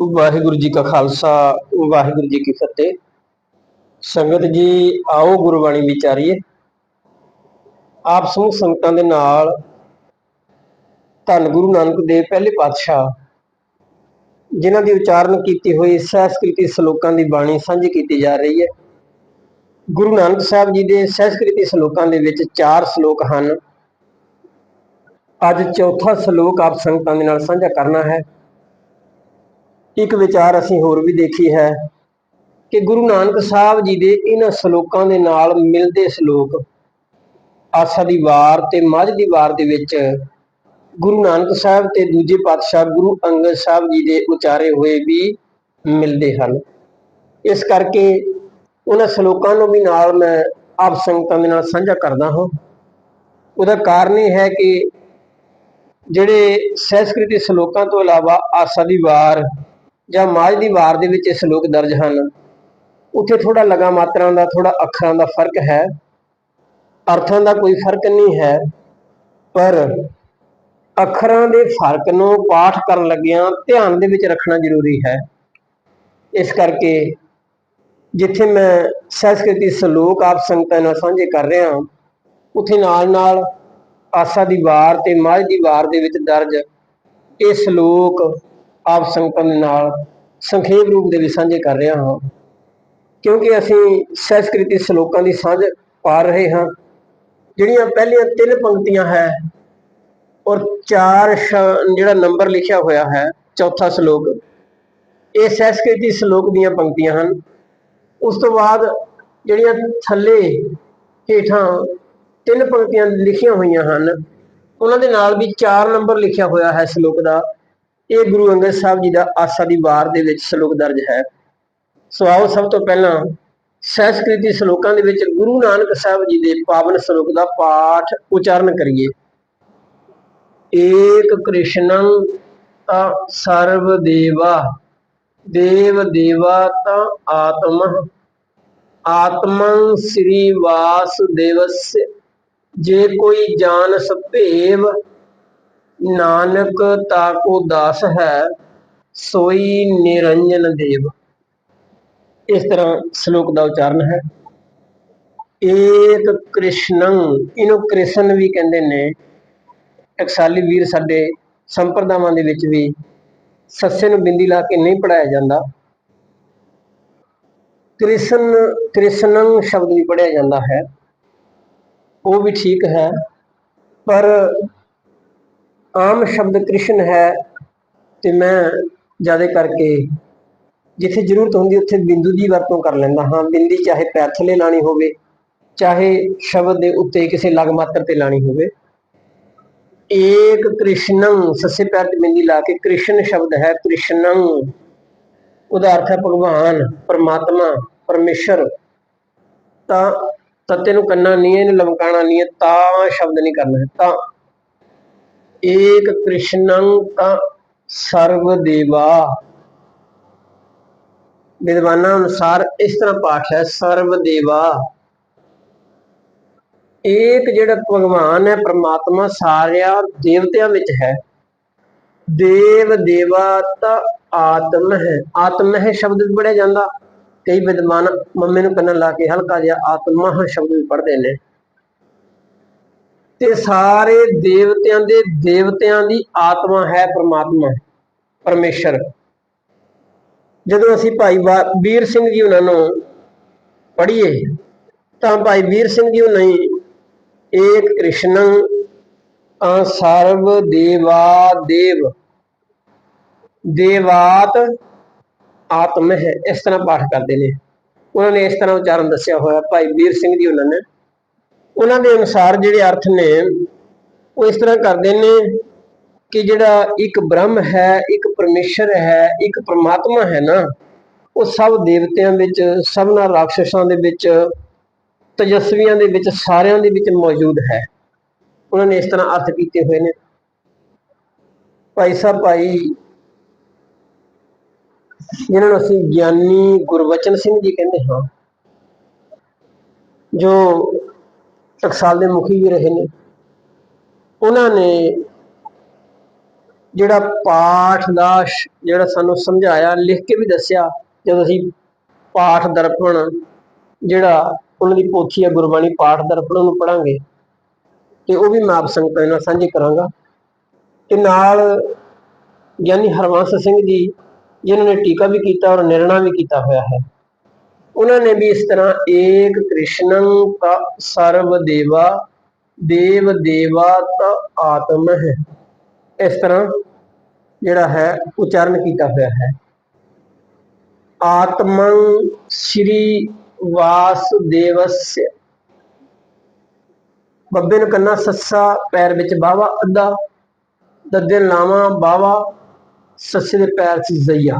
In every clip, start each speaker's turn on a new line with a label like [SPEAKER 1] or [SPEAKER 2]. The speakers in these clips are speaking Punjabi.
[SPEAKER 1] ਵਾਹਿਗੁਰੂ ਜੀ ਕਾ ਖਾਲਸਾ, ਵਾਹਿਗੁਰੂ ਜੀ ਕੀ ਫਤਿਹ। ਸੰਗਤ ਜੀ, ਆਓ ਗੁਰਬਾਣੀ ਵਿਚਾਰੀਏ। ਆਪ ਸਮੂਹ ਸੰਗਤਾਂ ਦੇ ਨਾਲ ਧੰਨ ਗੁਰੂ ਨਾਨਕ ਦੇਵ ਪਹਿਲੇ ਪਾਤਸ਼ਾਹ, ਜਿਨ੍ਹਾਂ ਦੀ ਉਚਾਰਨ ਕੀਤੀ ਹੋਈ ਸਹਿਸਕ੍ਰਿਤੀ ਸ਼ਲੋਕਾਂ ਦੀ ਬਾਣੀ ਸਾਂਝੀ ਕੀਤੀ ਜਾ ਰਹੀ ਹੈ। ਗੁਰੂ ਨਾਨਕ ਸਾਹਿਬ ਜੀ ਦੇ ਸਹਿਸਕ੍ਰਿਤੀ ਸ਼ਲੋਕਾਂ ਦੇ ਵਿੱਚ ਚਾਰ ਸ਼ਲੋਕ ਹਨ। ਅੱਜ ਚੌਥਾ ਸ਼ਲੋਕ ਆਪ ਸੰਗਤਾਂ ਦੇ ਨਾਲ ਸਾਂਝਾ ਕਰਨਾ ਹੈ। ਇੱਕ ਵਿਚਾਰ ਅਸੀਂ ਹੋਰ ਵੀ ਦੇਖੀ ਹੈ ਕਿ ਗੁਰੂ ਨਾਨਕ ਸਾਹਿਬ ਜੀ ਦੇ ਇਹਨਾਂ ਸ਼ਲੋਕਾਂ ਦੇ ਨਾਲ ਮਿਲਦੇ ਸ਼ਲੋਕ ਆਸਾ ਦੀ ਵਾਰ ਤੇ ਮਾਝ ਦੀ ਵਾਰ ਦੇ ਵਿੱਚ ਗੁਰੂ ਨਾਨਕ ਸਾਹਿਬ ਤੇ ਦੂਜੇ ਪਾਤਸ਼ਾਹ ਗੁਰੂ ਅੰਗਦ ਸਾਹਿਬ ਜੀ ਦੇ ਉਚਾਰੇ ਹੋਏ ਵੀ ਮਿਲਦੇ ਹਨ। ਇਸ ਕਰਕੇ ਉਹਨਾਂ ਸ਼ਲੋਕਾਂ ਨੂੰ ਵੀ ਨਾਲ ਮੈਂ ਆਪ ਸੰਗਤਾਂ ਦੇ ਨਾਲ ਸਾਂਝਾ ਕਰਦਾ ਹਾਂ। ਉਹਦਾ ਕਾਰਨ ਇਹ ਹੈ ਕਿ ਜਿਹੜੇ ਸੰਸਕ੍ਰਿਤੀ ਸ਼ਲੋਕਾਂ ਤੋਂ ਇਲਾਵਾ ਆਸਾ ਦੀ ਵਾਰ ਜਾਂ ਮਾਝ ਦੀ ਵਾਰ ਦੇ ਵਿੱਚ ਇਹ ਸ਼ਲੋਕ ਦਰਜ ਹਨ। ਉੱਥੇ ਥੋੜਾ ਲਗਾ ਮਾਤਰਾ ਦਾ ਥੋੜਾ ਅੱਖਰਾਂ ਦਾ ਫ਼ਰਕ ਹੈ। ਅਰਥਾਂ ਦਾ ਕੋਈ ਫ਼ਰਕ ਨਹੀਂ ਹੈ, ਪਰ ਅੱਖਰਾਂ ਦੇ ਫ਼ਰਕ ਨੂੰ ਪਾਠ ਕਰਨ ਲੱਗਿਆਂ ਧਿਆਨ ਦੇ ਵਿੱਚ ਰੱਖਣਾ ਜ਼ਰੂਰੀ ਹੈ। ਇਸ ਕਰਕੇ ਜਿੱਥੇ ਮੈਂ ਸੰਸਕ੍ਰਿਤੀ ਸ਼ਲੋਕ ਆਪ ਸੰਗਤਾਂ ਨਾਲ ਸਾਂਝੇ ਕਰ ਰਿਹਾ ਹਾਂ, ਉੱਥੇ ਨਾਲ ਨਾਲ ਆਸਾ ਦੀ ਵਾਰ ਤੇ ਮਾਝ ਦੀ ਵਾਰ ਦੇ ਵਿੱਚ ਦਰਜ ਇਹ ਸ਼ਲੋਕ ਆਪ ਸੰਗਤਾਂ ਦੇ ਨਾਲ ਸੰਖੇਪ ਰੂਪ ਦੇ ਵਿੱਚ ਸਾਂਝੇ ਕਰ ਰਿਹਾ ਹਾਂ। ਕਿਉਂਕਿ ਅਸੀਂ ਸੰਸਕ੍ਰਿਤੀ ਸ਼ਲੋਕਾਂ ਦੀ ਸਾਂਝ ਪਾ ਰਹੇ ਹਾਂ। ਜਿਹੜੀਆਂ ਪਹਿਲੀਆਂ ਤਿੰਨ ਪੰਕਤੀਆਂ ਹੈ ਔਰ ਚਾਰ ਜਿਹੜਾ ਨੰਬਰ ਲਿਖਿਆ ਹੋਇਆ ਹੈ, ਚੌਥਾ ਸ਼ਲੋਕ, ਇਹ ਸੰਸਕ੍ਰਿਤੀ ਸ਼ਲੋਕ ਦੀਆਂ ਪੰਕਤੀਆਂ ਹਨ। ਉਸ ਤੋਂ ਬਾਅਦ ਜਿਹੜੀਆਂ ਥੱਲੇ ਹੇਠਾਂ ਤਿੰਨ ਪੰਕਤੀਆਂ ਲਿਖੀਆਂ ਹੋਈਆਂ ਹਨ, ਉਹਨਾਂ ਦੇ ਨਾਲ ਵੀ ਚਾਰ ਨੰਬਰ ਲਿਖਿਆ ਹੋਇਆ ਹੈ ਸ਼ਲੋਕ ਦਾ। ਇਹ ਗੁਰੂ ਅੰਗਦ ਸਾਹਿਬ ਜੀ ਦਾ ਆਸਾ ਦੀ ਵਾਰ ਦੇ ਵਿੱਚ ਸ਼ਲੋਕ ਦਰਜ ਹੈ। ਸੋ ਆਓ ਸਭ ਤੋਂ ਪਹਿਲਾਂ, ਸੰਸਕ੍ਰਿਤੀ ਸ਼ਲੋਕਾਂ ਦੇ ਵਿੱਚ ਗੁਰੂ ਨਾਨਕ ਸਾਹਿਬ ਜੀ ਦੇ ਪਾਵਨ ਸ਼ਲੋਕ ਦਾ ਪਾਠ ਉਚਾਰਨ ਕਰੀਏ। ਏਕ ਕ੍ਰਿਸ਼ਨੰ ਤਾ ਸਰਵ ਦੇਵਾ, ਦੇਵ ਦੇਵਾ ਤਾ ਆਤਮ, ਆਤਮੰ ਸ੍ਰੀ ਵਾਸ ਦੇਵਸ ਜੇ ਕੋਈ ਜਾਣ ਸਭੇਵ ਨਾਨਕ ਤਾਕੋ ਦਾਸ ਹੈ, ਸੋਈ ਨਿਰੰਜਨ ਦੇਵ। ਇਸ ਤਰ੍ਹਾਂ ਸ਼ਲੋਕ ਦਾ ਉਚਾਰਨ ਹੈ। ਏਕ ਕ੍ਰਿਸ਼ਨੰ, ਇਹਨੂੰ ਕ੍ਰਿਸ਼ਨ ਵੀ ਕਹਿੰਦੇ ਨੇ। ਟਕਸਾਲੀ ਵੀਰ ਸਾਡੇ ਸੰਪਰਦਾਵਾਂ ਦੇ ਵਿੱਚ ਵੀ ਸੱਸੇ ਨੂੰ ਬਿੰਦੀ ਲਾ ਕੇ ਨਹੀਂ ਪੜਾਇਆ ਜਾਂਦਾ। ਕ੍ਰਿਸ਼ਨ, ਕ੍ਰਿਸ਼ਨੰ ਸ਼ਬਦ ਵੀ ਪੜਿਆ ਜਾਂਦਾ ਹੈ। ਉਹ ਵੀ ਠੀਕ ਹੈ, ਪਰ ਆਮ ਸ਼ਬਦ ਕ੍ਰਿਸ਼ਨ ਹੈ ਤੇ ਮੈਂ ਜ਼ਿਆਦਾ ਕਰਕੇ ਜਿੱਥੇ ਜ਼ਰੂਰਤ ਹੁੰਦੀ ਉੱਥੇ ਬਿੰਦੂ ਦੀ ਵਰਤੋਂ ਕਰ ਲੈਂਦਾ ਹਾਂ। ਬਿੰਦੀ ਚਾਹੇ ਪੈਰ ਥੱਲੇ ਲਾਣੀ ਹੋਵੇ, ਚਾਹੇ ਸ਼ਬਦ ਦੇ ਉੱਤੇ ਕਿਸੇ ਲਗ ਮਾਤਰ ਤੇ ਲਾਣੀ ਹੋਵੇ। ਏਕ ਕ੍ਰਿਸ਼ਨੰ, ਸੱਸੇ ਪੈਰ ਤੇ ਬਿੰਦੀ ਲਾ ਕੇ ਕ੍ਰਿਸ਼ਨ ਸ਼ਬਦ ਹੈ ਕ੍ਰਿਸ਼ਨੰ। ਉਹਦਾ ਅਰਥ ਹੈ ਭਗਵਾਨ, ਪਰਮਾਤਮਾ, ਪਰਮੇਸ਼ਰ। ਤਾਂ ਤੱਤੇ ਨੂੰ ਕੰਨਾ ਨਹੀਂ ਹੈ ਇਹਨੂੰ ਲਮਕਾਣਾ ਨਹੀਂ ਹੈ ਤਾਂ ਸ਼ਬਦ ਨਹੀਂ ਕਰਨਾ। ਹੈ ਤਾਂ ਏਕ ਕ੍ਰਿਸ਼ਨੰ ਤਾਂ ਸਰਵ ਦੇਵਾ। ਵਿਦਵਾਨਾਂ ਅਨੁਸਾਰ ਇਸ ਤਰ੍ਹਾਂ ਪਾਠ ਹੈ, ਸਰਵ ਦੇਵਾ। ਏਕ ਜਿਹੜਾ ਭਗਵਾਨ ਹੈ, ਪ੍ਰਮਾਤਮਾ ਸਾਰਿਆਂ ਦੇਵਤਿਆਂ ਵਿੱਚ ਹੈ। ਦੇਵ ਦੇਵਾ ਤਾਂ ਆਤਮ ਹੈ। ਆਤਮ ਹੈ ਸ਼ਬਦ ਵੀ ਪੜਿਆ ਜਾਂਦਾ। ਕਈ ਵਿਦਵਾਨ ਮੰਮੇ ਨੂੰ ਕੰਨ ਲਾ ਕੇ ਹਲਕਾ ਜਿਹਾ ਆਤਮਾ ਸ਼ਬਦ ਵੀ ਪੜ੍ਹਦੇ ਨੇ। ਤੇ ਸਾਰੇ ਦੇਵਤਿਆਂ ਦੇ ਦੇਵਤਿਆਂ ਦੀ ਆਤਮਾ ਹੈ, ਪ੍ਰਮਾਤਮਾ ਪਰਮੇਸ਼ਰ। ਜਦੋਂ ਅਸੀਂ ਭਾਈ ਵੀਰ ਸਿੰਘ ਜੀ ਉਹਨਾਂ ਨੂੰ ਪੜ੍ਹੀਏ, ਤਾਂ ਭਾਈ ਵੀਰ ਸਿੰਘ ਜੀ ਨਹੀਂ ਏਕ ਕ੍ਰਿਸ਼ਨ ਆ ਸਰਵ ਦੇਵਾ ਦੇਵ। ਦੇਵਾਤ ਆਤਮ ਹੈ ਇਸ ਤਰ੍ਹਾਂ ਪਾਠ ਕਰਦੇ ਨੇ। ਉਹਨਾਂ ਨੇ ਇਸ ਤਰ੍ਹਾਂ ਉਚਾਰਨ ਦੱਸਿਆ ਹੋਇਆ, ਭਾਈ ਵੀਰ ਸਿੰਘ ਜੀ ਉਹਨਾਂ ਨੇ। ਉਹਨਾਂ ਦੇ ਅਨੁਸਾਰ ਜਿਹੜੇ ਅਰਥ ਨੇ, ਉਹ ਇਸ ਤਰ੍ਹਾਂ ਕਰਦੇ ਨੇ ਕਿ ਜਿਹੜਾ ਇੱਕ ਬ੍ਰਹਮ ਹੈ, ਇੱਕ ਪਰਮੇਸ਼ਰ ਹੈ, ਇੱਕ ਪ੍ਰਮਾਤਮਾ ਹੈ ਨਾ, ਉਹ ਸਭ ਦੇਵਤਿਆਂ ਵਿੱਚ, ਸਭਨਾ ਰਾਖਸ਼ਾਂ ਦੇ ਵਿੱਚ, ਤਜਸਵੀਆਂ ਦੇ ਵਿੱਚ, ਸਾਰਿਆਂ ਦੇ ਵਿੱਚ ਮੌਜੂਦ ਹੈ। ਉਹਨਾਂ ਨੇ ਇਸ ਤਰ੍ਹਾਂ ਅਰਥ ਕੀਤੇ ਹੋਏ ਨੇ। ਭਾਈ ਸਾਹਿਬ, ਭਾਈ ਜਿਹਨਾਂ ਨੂੰ ਅਸੀਂ ਗਿਆਨੀ ਗੁਰਵਚਨ ਸਿੰਘ ਜੀ ਕਹਿੰਦੇ ਹਾਂ, ਜੋ ਟਕਸਾਲ ਦੇ ਮੁਖੀ ਵੀ ਰਹੇ ਨੇ। ਉਹਨਾਂ ਨੇ ਜਿਹੜਾ ਪਾਠ ਦਾ ਜਿਹੜਾ ਸਾਨੂੰ ਸਮਝਾਇਆ, ਲਿਖ ਕੇ ਵੀ ਦੱਸਿਆ, ਜਦੋਂ ਅਸੀਂ ਪਾਠ ਦਰਪਣ ਜਿਹੜਾ ਉਹਨਾਂ ਦੀ ਪੋਥੀ ਹੈ ਗੁਰਬਾਣੀ ਪਾਠ ਦਰਪਣ ਨੂੰ ਪੜਾਂਗੇ ਤੇ ਉਹ ਵੀ ਮੈਂ ਆਪ ਸੰਗਤਾਂ ਨਾਲ ਸਾਂਝੀ ਕਰਾਂਗਾ। ਤੇ ਨਾਲ ਗਿਆਨੀ ਹਰਵੰਸ ਸਿੰਘ ਜੀ, ਜਿਨ੍ਹਾਂ ਨੇ ਟੀਕਾ ਵੀ ਕੀਤਾ ਔਰ ਨਿਰਣਾ ਵੀ ਕੀਤਾ ਹੋਇਆ ਹੈ। ਉਹਨਾਂ ਨੇ ਵੀ ਇਸ ਤਰ੍ਹਾਂ ਏਕ ਕ੍ਰਿਸ਼ਨੰ ਕਾ ਸਰਵ ਦੇਵਾ, ਦੇਵ ਦੇਵਾ ਤ ਆਤਮ ਹੈ। ਇਸ ਤਰ੍ਹਾਂ ਜਿਹੜਾ ਹੈ, ਉਚਾਰਨ ਕੀਤਾ ਹੋਇਆ ਹੈ। ਆਤਮੰ ਸ਼੍ਰੀ ਵਾਸੁਦੇਵस्य ਬੱਬੇ ਨੂੰ ਕੰਨਾ ਸੱਸਾ, ਪੈਰ ਵਿੱਚ ਬਾਵਾ, ਅੱਧਾ। ਦੱਦੇ ਲਾਵਾਂ, ਬਾਵਾ, ਸੱਸੇ ਦੇ ਪੈਰ 'ਚ ਜ਼ਈਆ।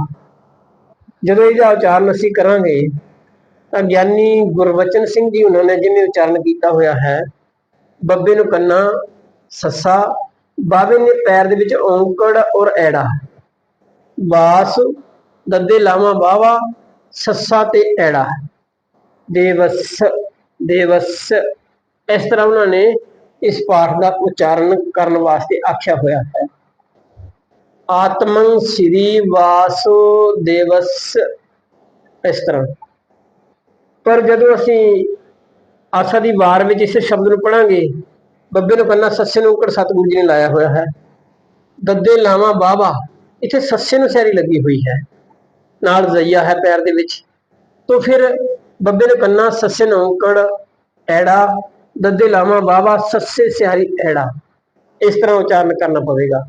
[SPEAKER 1] ਜਦੋਂ ਇਹਦਾ ਉਚਾਰਨ ਅਸੀਂ ਕਰਾਂਗੇ ਤਾਂ ਗਿਆਨੀ ਗੁਰਵਚਨ ਸਿੰਘ ਜੀ ਉਹਨਾਂ ਨੇ ਜਿਵੇਂ ਉਚਾਰਨ ਕੀਤਾ ਹੋਇਆ ਹੈ, ਬੱਬੇ ਨੂੰ ਕੰਨਾ, ਸੱਸਾ, ਬਾਵੇ ਨੇ ਪੈਰ ਦੇ ਵਿੱਚ ਔਂਕੜ ਔਰ ਐੜਾ, ਬਾਸ, ਦੱਦੇ ਲਾਵਾਂ ਬਾਵਾ, ਸੱਸਾ ਤੇ ਐੜਾ, ਦੇਵਸ ਦੇਵਸ, ਇਸ ਤਰ੍ਹਾਂ ਉਹਨਾਂ ਨੇ ਇਸ ਪਾਠ ਦਾ ਉਚਾਰਨ ਕਰਨ ਵਾਸਤੇ ਆਖਿਆ ਹੋਇਆ ਹੈ। ਆਤਮੰ ਸ੍ਰੀ ਵਾਸੁਦੇਵਸ ਇਸ ਤਰ੍ਹਾਂ। ਪਰ ਜਦੋਂ ਅਸੀਂ ਆਸਾ ਦੀ ਵਾਰ ਵਿੱਚ ਇਸ ਸ਼ਬਦ ਨੂੰ ਪੜਾਂਗੇ ਬੱਬੇ ਨੂੰ ਕੰਨਾ ਸੱਸੇ ਨੂੰ ਉਕੜ ਸਤਿਗੁਰੂ ਜੀ ਨੇ ਲਾਇਆ ਹੋਇਆ ਹੈ। ਦੱਦੇ ਲਾਵਾਂ ਬਾਵਾ ਇੱਥੇ ਸੱਸੇ ਨੂੰ ਸੈਰੀ ਲੱਗੀ ਹੋਈ ਹੈ। ਨਾਲ ਜ਼ਈਆ ਹੈ ਪੈਰ ਦੇ ਵਿੱਚ। ਤੋਂ ਫਿਰ ਬੱਬੇ ਨੂੰ ਕੰਨਾ, ਸੱਸੇ ਨੂੰ ਉਕੜ, ਐੜਾ, ਦੱਦੇ ਲਾਵਾਂ ਬਾਵਾ ਸੱਸੇ ਸਿਆਰੀ, ਐੜਾ। ਇਸ ਤਰ੍ਹਾਂ ਉਚਾਰਨ ਕਰਨਾ ਪਵੇਗਾ।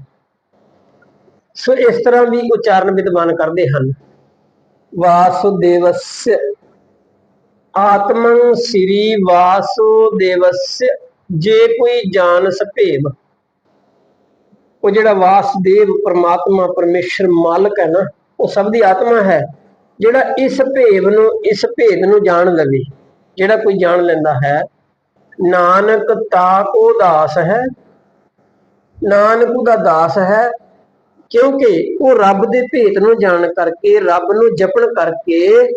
[SPEAKER 1] ਸੋ ਇਸ ਤਰ੍ਹਾਂ ਵੀ ਉਚਾਰਨ ਵਿਦਵਾਨ ਕਰਦੇ ਹਨ। ਵਾਸੁਦੇਵਸ ਆਤਮੰ ਸ੍ਰੀ ਵਾਸੁਦੇਵਸ ਜੇ ਕੋਈ ਜਾਣ ਸਭੇਵ। ਉਹ ਜਿਹੜਾ ਵਾਸਦੇਵ ਪਰਮਾਤਮਾ ਪਰਮੇਸ਼ਰ ਮਾਲਕ ਹੈ ਨਾ, ਉਹ ਸਭ ਦੀ ਆਤਮਾ ਹੈ। ਜਿਹੜਾ ਇਸ ਭੇਵ ਨੂੰ, ਇਸ ਭੇਦ ਨੂੰ ਜਾਣ ਲਵੇ, ਜਿਹੜਾ ਕੋਈ ਜਾਣ ਲੈਂਦਾ ਹੈ, ਨਾਨਕ ਤਾ ਕੋ ਦਾਸ ਹੈ, ਨਾਨਕ ਦਾ ਦਾਸ ਹੈ, ਕਿਉਂਕਿ ਉਹ ਰੱਬ ਦੇ ਭੇਤ ਨੂੰ ਜਾਣ ਕਰਕੇ, ਰੱਬ ਨੂੰ ਜਪਣ ਕਰਕੇ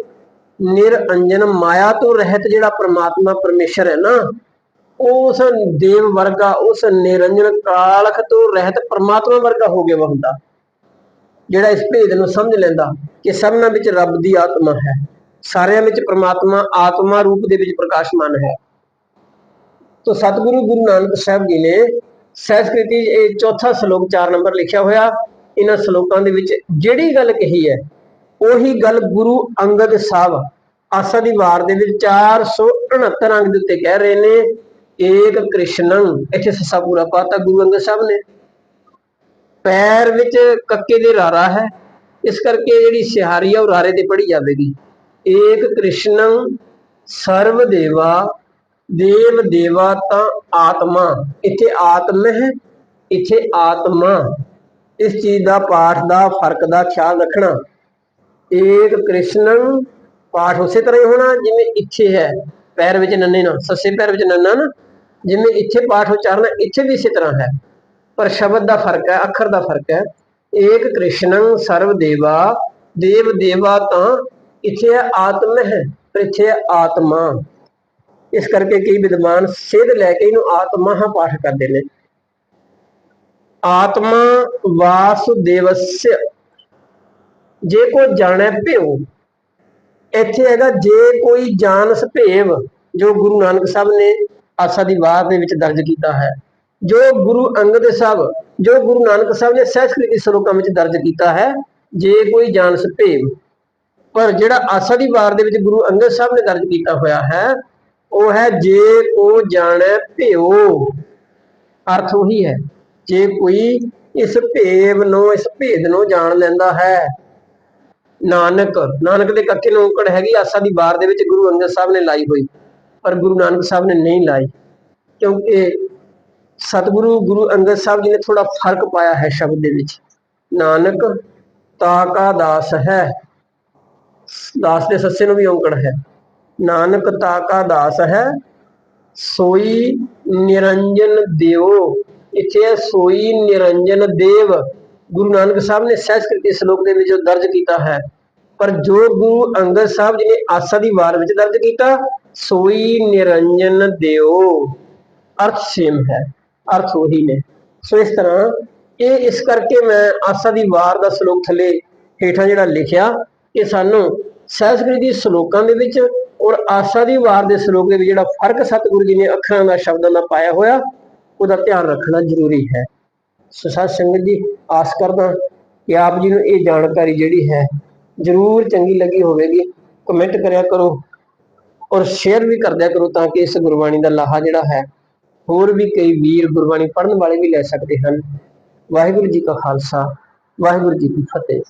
[SPEAKER 1] ਨਿਰਅੰਜਨ, ਮਾਇਆ ਤੋਂ ਰਹਿਤ ਜਿਹੜਾ ਪ੍ਰਮਾਤਮਾ ਪਰਮੇਸ਼ਰ ਹੈ ਨਾ ਉਸ ਦੇਵ ਵਰਗਾ, ਉਸ ਨਿਰੰਜਨ ਕਾਲਖ ਤੋਂ ਰਹਿਤ ਪ੍ਰਮਾਤਮਾ ਵਰਗਾ ਹੋ ਗਿਆ ਵਾ ਹੁੰਦਾ। ਜਿਹੜਾ ਇਸ ਭੇਦ ਨੂੰ ਸਮਝ ਲੈਂਦਾ ਕਿ ਸਭਨਾਂ ਵਿੱਚ ਰੱਬ ਦੀ ਆਤਮਾ ਹੈ। ਸਾਰਿਆਂ ਵਿੱਚ ਪ੍ਰਮਾਤਮਾ, ਆਤਮਾ ਰੂਪ ਦੇ ਵਿੱਚ ਪ੍ਰਕਾਸ਼ਮਾਨ ਹੈ। ਤੋ ਸਤਿਗੁਰੂ ਗੁਰੂ ਨਾਨਕ ਸਾਹਿਬ ਜੀ ਨੇ ਸਹਿਸਕ੍ਰਿਤੀ ਇਹ ਚੌਥਾ ਸ਼ਲੋਕ 4 ਨੰਬਰ ਲਿਖਿਆ ਹੋਇਆ। ਇਹਨਾਂ ਸ਼ਲੋਕਾਂ ਦੇ ਵਿੱਚ ਜਿਹੜੀ ਗੱਲ ਕਹੀ ਹੈ ਉਹੀ ਗੱਲ ਗੁਰੂ ਅੰਗਦ ਸਾਹਿਬ ਆਸਾ ਦੀ ਵਾਰ ਦੇ ਵਿੱਚ 469 ਅੰਗ ਦੇ ਉੱਤੇ ਕਹਿ ਰਹੇ ਨੇ, ਏਕ ਕ੍ਰਿਸ਼ਨੰ। ਇੱਥੇ ਸੱਸਾ ਪੂਰਾ ਪਾਤਾ ਗੁਰੂ ਅੰਗਦ ਸਾਹਿਬ ਨੇ। ਪੈਰ ਵਿੱਚ ਕੱਕੇ ਦੇ ਰਾਰਾ ਹੈ। ਇਸ ਕਰਕੇ ਜਿਹੜੀ ਸਿਹਾਰੀ ਆ ਉਹ ਰਾਰੇ ਤੇ ਪੜੀ ਜਾਵੇਗੀ। ਏਕ ਕ੍ਰਿਸ਼ਨੰ ਸਰਵ ਦੇਵਾ, ਦੇਵ ਦੇਵਾ ਤਾਂ ਆਤਮਾ। ਇੱਥੇ ਆਤਮ ਹੈ, ਇੱਥੇ ਆਤਮਾ। ਇਸ ਚੀਜ਼ ਦਾ ਪਾਠ ਦਾ ਫ਼ਰਕ ਦਾ ਖਿਆਲ ਰੱਖਣਾ। ਏਕ ਕ੍ਰਿਸ਼ਨੰ ਪਾਠ ਉਸੇ ਤਰ੍ਹਾਂ ਹੀ ਹੋਣਾ ਜਿਵੇਂ ਇੱਥੇ ਹੈ, ਪੈਰ ਵਿੱਚ ਨੰਨੇ ਨਾ ਸੱਸੇ ਪੈਰ ਵਿੱਚ ਨੰਨਾ ਨਾ, ਜਿਵੇਂ ਇੱਥੇ ਪਾਠ ਉਚਾਰਨਾ ਇੱਥੇ ਵੀ ਇਸੇ ਤਰ੍ਹਾਂ ਹੈ। ਪਰ ਸ਼ਬਦ ਦਾ ਫ਼ਰਕ ਹੈ, ਅੱਖਰ ਦਾ ਫ਼ਰਕ ਹੈ। ਏਕ ਕ੍ਰਿਸ਼ਨੰ ਸਰਵ ਦੇਵਾ, ਦੇਵ ਦੇਵਾ ਤਾਂ ਇੱਥੇ ਹੈ ਆਤਮ ਹੈ, ਪਰ ਇੱਥੇ ਹੈ ਆਤਮਾ। ਇਸ ਕਰਕੇ ਕਈ ਵਿਦਵਾਨ ਸਿੱਧ ਲੈ ਕੇ ਇਹਨੂੰ ਆਤਮਾ ਪਾਠ ਕਰਦੇ ਨੇ। ਆਤਮਾ ਵਾਸੁਦੇਵस्य ਜੇ ਕੋ ਜਾਣੈ ਭਿਓ ਇੱਥੇ ਹੈਗਾ ਜੇ ਕੋਈ ਜਾਣਸ ਭੇਵ ਜੋ ਗੁਰੂ ਨਾਨਕ ਸਾਹਿਬ ਨੇ ਆਸਾ ਦੀ ਵਾਰ ਦੇ ਵਿੱਚ ਦਰਜ ਕੀਤਾ ਹੈ, ਜੋ ਗੁਰੂ ਅੰਗਦ ਸਾਹਿਬ, ਜੋ ਗੁਰੂ ਨਾਨਕ ਸਾਹਿਬ ਨੇ ਸਹਿਸਕ੍ਰਿਤੀ ਸਰੋਕਾਂ ਵਿੱਚ ਦਰਜ ਕੀਤਾ ਹੈ, ਜੇ ਕੋਈ ਜਾਣਸ ਭੇਵ ਪਰ ਜਿਹੜਾ ਆਸਾ ਦੀ ਵਾਰ ਦੇ ਵਿੱਚ ਗੁਰੂ ਅੰਗਦ ਸਾਹਿਬ ਨੇ ਦਰਜ ਕੀਤਾ ਹੋਇਆ ਹੈ, ਉਹ ਹੈ ਜੇ ਕੋ ਜਾਣੈ ਭਿਓ ਅਰਥ ਉਹੀ ਹੈ, ਜੇ ਕੋਈ ਇਸ ਭੇਵ ਨੂੰ, ਇਸ ਭੇਦ ਨੂੰ ਜਾਣ ਲੈਂਦਾ ਹੈ ਨਾਨਕ ਨਾਨਕ ਦੇ ਕੱਕੇ ਨੂੰ ਔਕੜ ਹੈਗੀ, ਆਸਾ ਦੀ ਬਾਰ ਦੇ ਵਿੱਚ ਗੁਰੂ ਅੰਗਦ ਸਾਹਿਬ ਨੇ ਲਾਈ ਹੋਈ, ਪਰ ਗੁਰੂ ਨਾਨਕ ਸਾਹਿਬ ਨੇ ਨਹੀਂ ਲਾਈ, ਕਿਉਂਕਿ ਸਤਿਗੁਰੂ, ਗੁਰੂ ਅੰਗਦ ਸਾਹਿਬ ਜੀ ਨੇ ਥੋੜਾ ਫ਼ਰਕ ਪਾਇਆ ਹੈ ਸ਼ਬਦ ਦੇ ਵਿੱਚ, ਨਾਨਕ ਤਾਕਾ ਦਾਸ ਹੈ, ਦਾਸ ਦੇ ਸੱਸੇ ਨੂੰ ਵੀ ਔਂਕੜ ਹੈ, ਨਾਨਕ ਤਾਕਾ ਦਾਸ ਹੈ, ਸੋਈ ਨਿਰੰਜਨ ਦੇਵੋ, ਇੱਥੇ ਹੈ ਸੋਈ ਨਿਰੰਜਨ ਦੇਵ ਗੁਰੂ ਨਾਨਕ ਸਾਹਿਬ ਨੇ ਸਹਿਸਕ੍ਰਿਤੀ ਸ਼ਲੋਕ ਦੇ ਵਿੱਚ ਦਰਜ ਕੀਤਾ ਹੈ। ਪਰ ਜੋ ਗੁਰੂ ਅੰਗਦ ਸਾਹਿਬ ਜੀ ਨੇ ਆਸਾ ਦੀ ਵਾਰ ਵਿੱਚ ਦਰਜ ਕੀਤਾ, ਸੋਈ ਨਿਰੰਜਨ ਦਿਓ। ਅਰਥ ਸੇਮ ਹੈ, ਅਰਥ ਉਹੀ ਨੇ। ਸੋ ਇਸ ਤਰ੍ਹਾਂ ਇਹ ਇਸ ਕਰਕੇ ਮੈਂ ਆਸਾ ਦੀ ਵਾਰ ਦਾ ਸ਼ਲੋਕ ਥੱਲੇ ਹੇਠਾਂ ਜਿਹੜਾ ਲਿਖਿਆ ਕਿ ਸਾਨੂੰ ਸੰਸਕ੍ਰਿਤ ਦੀ ਸ਼ਲੋਕਾਂ ਦੇ ਵਿੱਚ ਔਰ ਆਸਾ ਦੀ ਵਾਰ ਦੇ ਸ਼ਲੋਕ ਦੇ ਵਿੱਚ ਜਿਹੜਾ ਫ਼ਰਕ ਸਤਿਗੁਰੂ ਜੀ ਨੇ ਅੱਖਰਾਂ ਦਾ ਸ਼ਬਦਾਂ ਦਾ ਪਾਇਆ ਹੋਇਆ, ਉਹਦਾ ਧਿਆਨ ਰੱਖਣਾ ਜ਼ਰੂਰੀ ਹੈ। ਸੋ ਸਾਧ ਸੰਗਤ ਜੀ, ਆਸ ਕਰਦਾ ਕਿ ਆਪ ਜੀ ਨੂੰ ਇਹ ਜਾਣਕਾਰੀ ਜਿਹੜੀ ਹੈ, ਜ਼ਰੂਰ ਚੰਗੀ ਲੱਗੀ ਹੋਵੇਗੀ। ਕਮੈਂਟ ਕਰਿਆ ਕਰੋ ਔਰ ਸ਼ੇਅਰ ਵੀ ਕਰਦਿਆ ਕਰੋ ਤਾਂ ਕਿ ਇਸ ਗੁਰਬਾਣੀ ਦਾ ਲਾਹਾ ਜਿਹੜਾ ਹੈ, ਹੋਰ ਵੀ ਕਈ ਵੀਰ ਗੁਰਬਾਣੀ ਪੜ੍ਹਨ ਵਾਲੇ ਵੀ ਲੈ ਸਕਦੇ ਹਨ। ਵਾਹਿਗੁਰੂ ਜੀ ਕਾ ਖਾਲਸਾ, ਵਾਹਿਗੁਰੂ ਜੀ ਕੀ ਫਤਿਹ।